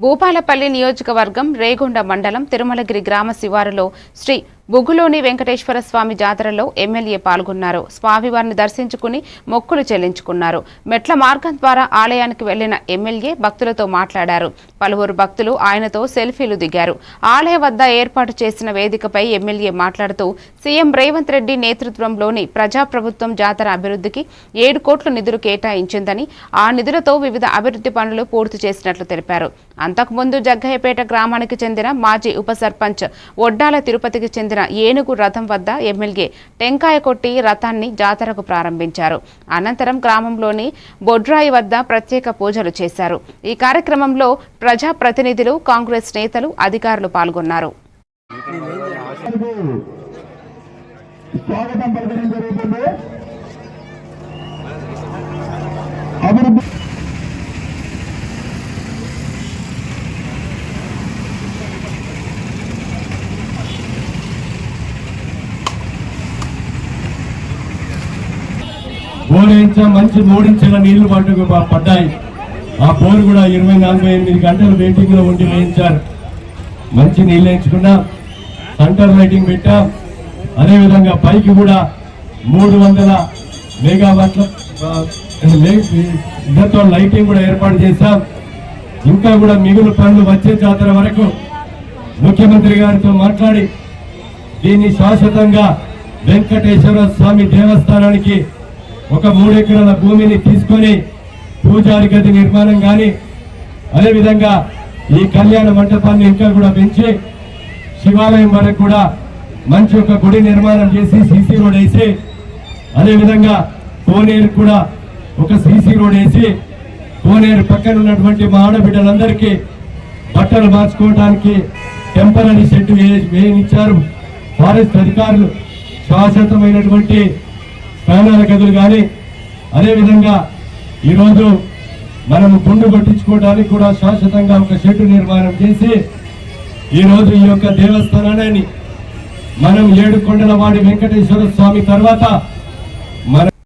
భూపాలపల్లి నియోజకవర్గం రేగొండ మండలం తిరుమలగిరి గ్రామ శివారులో శ్రీ బుగ్గులోని వెంకటేశ్వర స్వామి జాతరలో ఎమ్మెల్యే పాల్గొన్నారు. స్వామివారిని దర్శించుకుని మొక్కులు చెల్లించుకున్నారు. మెట్ల మార్గం ద్వారా ఆలయానికి వెళ్ళిన ఎమ్మెల్యే భక్తులతో మాట్లాడారు. పలువురు భక్తులు ఆయనతో సెల్ఫీలు దిగారు. ఆలయ వద్ద ఏర్పాటు చేసిన వేదికపై ఎమ్మెల్యే మాట్లాడుతూ సీఎం రేవంత్ రెడ్డి నేతృత్వంలోని ప్రజాప్రభుత్వం జాతర అభివృద్ధికి ఏడు కోట్ల నిధులు కేటాయించిందని ఆ నిధులతో వివిధ అభివృద్ధి పనులు పూర్తి చేసినట్లు తెలిపారు. అంతకుముందు జగ్గయ్యపేట గ్రామానికి చెందిన మాజీ ఉప సర్పంచ్ ఒడ్డాల తిరుపతికి చెందిన ఏనుగు రథం వద్ద ఎమ్మెల్యే టెంకాయ కొట్టి రథాన్ని జాతరకు ప్రారంభించారు. అనంతరం గ్రామంలోని బొడ్రాయి వద్ద ప్రత్యేక పూజలు చేశారు. ఈ కార్యక్రమంలో ప్రజా ప్రతినిధులు కాంగ్రెస్ నేతలు అధికారులు పాల్గొన్నారు. స్వాగతం బోరేంచ మంచి మూడించిన నీళ్ళు పట్టుకు పడ్డాయి. ఆ బోర్ కూడా ఇరవై నలభై ఎనిమిది గంటలు వెయిటింగ్లో ఉండి వేయించారు. మంచి నీళ్ళు వేయించుకున్నాం సెంటర్ లైటింగ్ పెట్టాం. అదేవిధంగా పైకి కూడా మూడు వందల మెగావాట్ల ఇద్దరితో లైటింగ్ కూడా ఏర్పాటు చేశాం. ఇంకా కూడా మిగులు పనులు వచ్చే జాతర వరకు ముఖ్యమంత్రి గారితో మాట్లాడి దీన్ని శాశ్వతంగా వెంకటేశ్వర స్వామి దేవస్థానానికి ఒక మూడెకరాల భూమిని తీసుకొని పూజారి గది నిర్మాణం కానీ అదేవిధంగా ఈ కళ్యాణ మంటపాన్ని ఇంకా కూడా పెంచి శివాలయం వరకు కూడా మంచి ఒక గుడి నిర్మాణం చేసి సీసీ రోడ్ వేసి అదేవిధంగా కోనేరు కూడా ఒక సీసీ రోడ్ వేసి కోనేరు పక్కన ఉన్నటువంటి మా ఆడబిడ్డలందరికీ బట్టలు మార్చుకోవడానికి టెంపరీ షెడ్ వేయించారు ఫారెస్ట్ అధికారులు శాశ్వతమైనటువంటి ప్రాణాల గదులు కానీ అదేవిధంగా ఈరోజు మనం గుండు కొట్టించుకోవడానికి కూడా శాశ్వతంగా ఒక షెడ్ నిర్మాణం చేసి ఈరోజు ఈ యొక్క దేవస్థానాన్ని మనం ఏడు కొండలవాడి వెంకటేశ్వర స్వామి తర్వాత మన